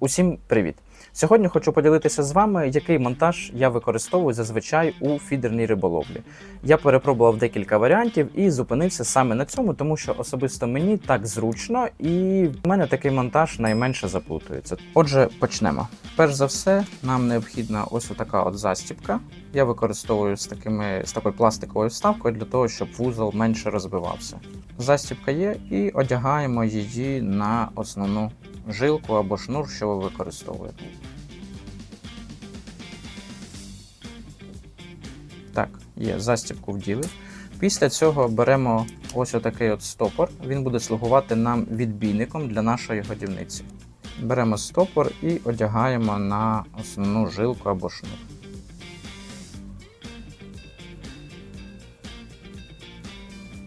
Усім привіт! Сьогодні хочу поділитися з вами, який монтаж я використовую зазвичай у фідерній риболовлі. Я перепробував декілька варіантів і зупинився саме на цьому, тому що особисто мені так зручно, і в мене такий монтаж найменше заплутується. Отже, почнемо. Перш за все, нам необхідна ось така от застібка. Я використовую з такими з такою пластиковою вставкою для того, щоб вузол менше розбивався. Застібка є, і одягаємо її на основну жилку або шнур, що ви використовуєте. Так, є, застібку вділи. Після цього беремо ось отакий от стопор. Він буде слугувати нам відбійником для нашої годівниці. Беремо стопор і одягаємо на основну жилку або шнур.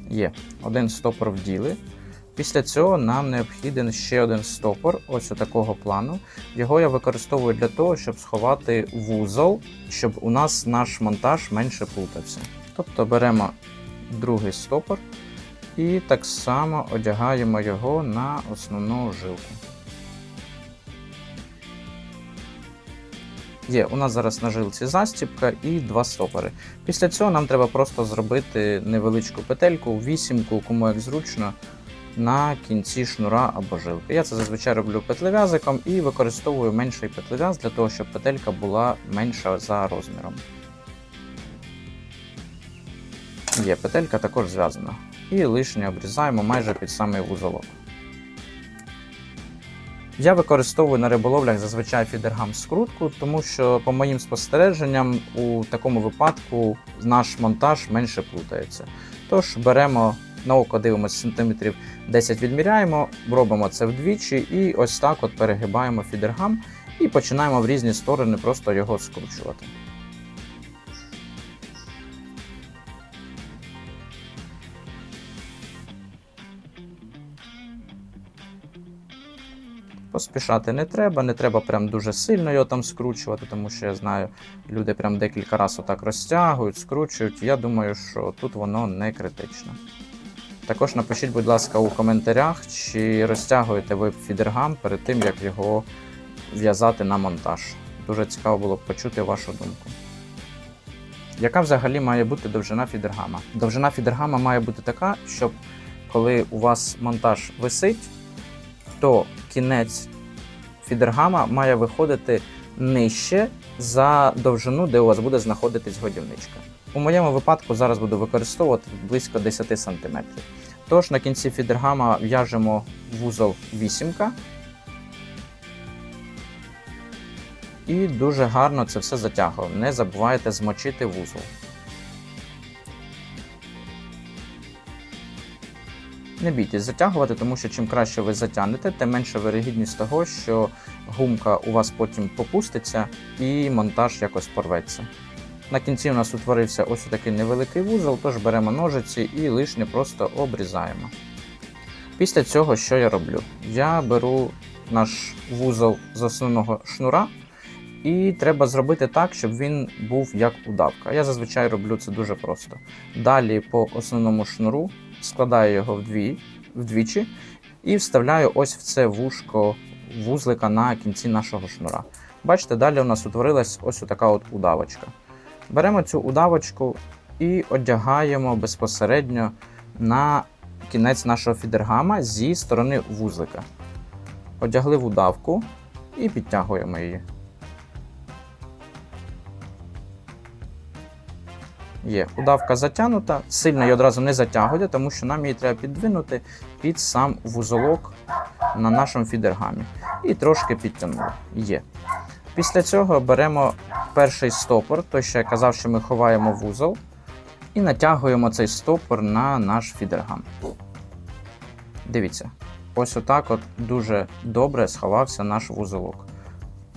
Є, один стопор вділи. Після цього нам необхіден ще один стопор, ось такого плану. Його я використовую для того, щоб сховати вузол, щоб у нас наш монтаж менше плутався. Тобто беремо другий стопор і так само одягаємо його на основну жилку. Є, у нас зараз на жилці застібка і два стопори. Після цього нам треба просто зробити невеличку петельку, вісімку, кому як зручно на кінці шнура або жилки. Я це зазвичай роблю петлев'язиком і використовую менший петлев'яз для того, щоб петелька була менша за розміром. Є петелька також зв'язана. І лишнє обрізаємо майже під самий вузолок. Я використовую на риболовлях зазвичай фідергам скрутку, тому що, по моїм спостереженням, у такому випадку наш монтаж менше плутається. Тож беремо на око дивимося сантиметрів 10 відміряємо, робимо це вдвічі і ось так от перегибаємо фідергам і починаємо в різні сторони просто його скручувати. Поспішати не треба, не треба прям дуже сильно його там скручувати, тому що я знаю, люди прям декілька разів отак розтягують, скручують. Я думаю, що тут воно не критично. Також напишіть, будь ласка, у коментарях, чи розтягуєте ви фідергам перед тим, як його в'язати на монтаж. Дуже цікаво було б почути вашу думку. Яка взагалі має бути довжина фідергама? Довжина фідергама має бути така, щоб коли у вас монтаж висить, то кінець фідергама має виходити нижче за довжину, де у вас буде знаходитись годівничка. У моєму випадку зараз буду використовувати близько 10 см. Тож на кінці фідергама в'яжемо вузол вісімка. І дуже гарно це все затягуємо. Не забувайте змочити вузол. Не бійтесь затягувати, тому що чим краще ви затягнете, тим менша вирогідність того, що гумка у вас потім попуститься і монтаж якось порветься. На кінці у нас утворився ось такий невеликий вузол, тож беремо ножиці і лишнє просто обрізаємо. Після цього, що я роблю? Я беру наш вузол з основного шнура, і треба зробити так, щоб він був як удавка. Я зазвичай роблю це дуже просто. Далі по основному шнуру складаю його вдві, вдвічі і вставляю ось в це вушко вузлика на кінці нашого шнура. Бачите, далі у нас утворилась ось така от удавочка. Беремо цю удавочку і одягаємо безпосередньо на кінець нашого фідергама зі сторони вузлика. Одягли в удавку і підтягуємо її. Є, удавка затягнута, сильно її одразу не затягуйте, тому що нам її треба піддвинути під сам вузолок на нашому фідергамі. І трошки підтягнули. Є. Після цього беремо перший стопор, той, що я казав, що ми ховаємо вузол, і натягуємо цей стопор на наш фідергам. Дивіться, ось отак от дуже добре сховався наш вузолок.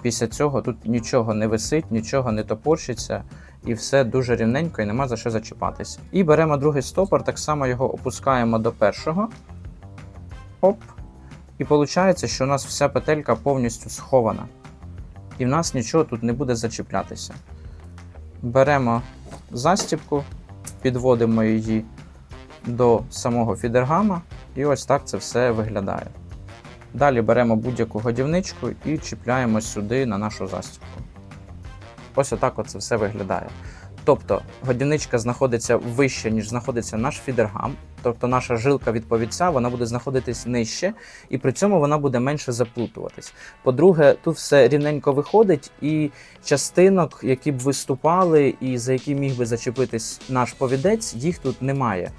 Після цього тут нічого не висить, нічого не топорщиться, і все дуже рівненько і нема за що зачіпатися. І беремо другий стопор, так само його опускаємо до першого. Оп. І виходить, що у нас вся петелька повністю схована. І в нас нічого тут не буде зачіплятися. Беремо застібку, підводимо її до самого фідергама, і ось так це все виглядає. Далі беремо будь-яку годівничку і чіпляємо сюди на нашу застібку. Ось отак от це все виглядає. Тобто годівничка знаходиться вище, ніж знаходиться наш фідергам, тобто наша жилка від повідця вона буде знаходитись нижче, і при цьому вона буде менше заплутуватись. По-друге, тут все рівненько виходить, і частинок, які б виступали, і за які міг би зачепитись наш повідець, їх тут немає.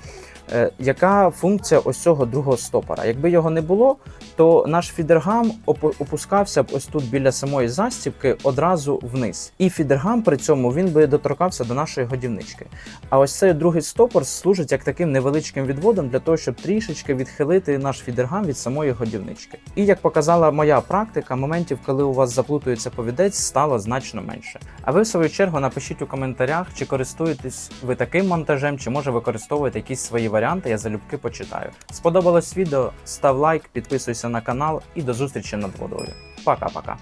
Е, яка функція ось цього другого стопора? Якби його не було, то наш фідергам опускався б ось тут біля самої застібки одразу вниз. І фідергам при цьому він би доторкався до нашої годівнички. А ось цей другий стопор служить як таким невеличким відводом для того, щоб трішечки відхилити наш фідергам від самої годівнички. І як показала моя практика, моментів, коли у вас заплутується повідець, стало значно менше. А ви в свою чергу напишіть у коментарях, чи користуєтесь ви таким монтажем, чи може використовуєте якісь свої варіанти. Я залюбки почитаю. Сподобалось відео? Став лайк, підписуйся на канал і до зустрічі над водою. Пока-пока.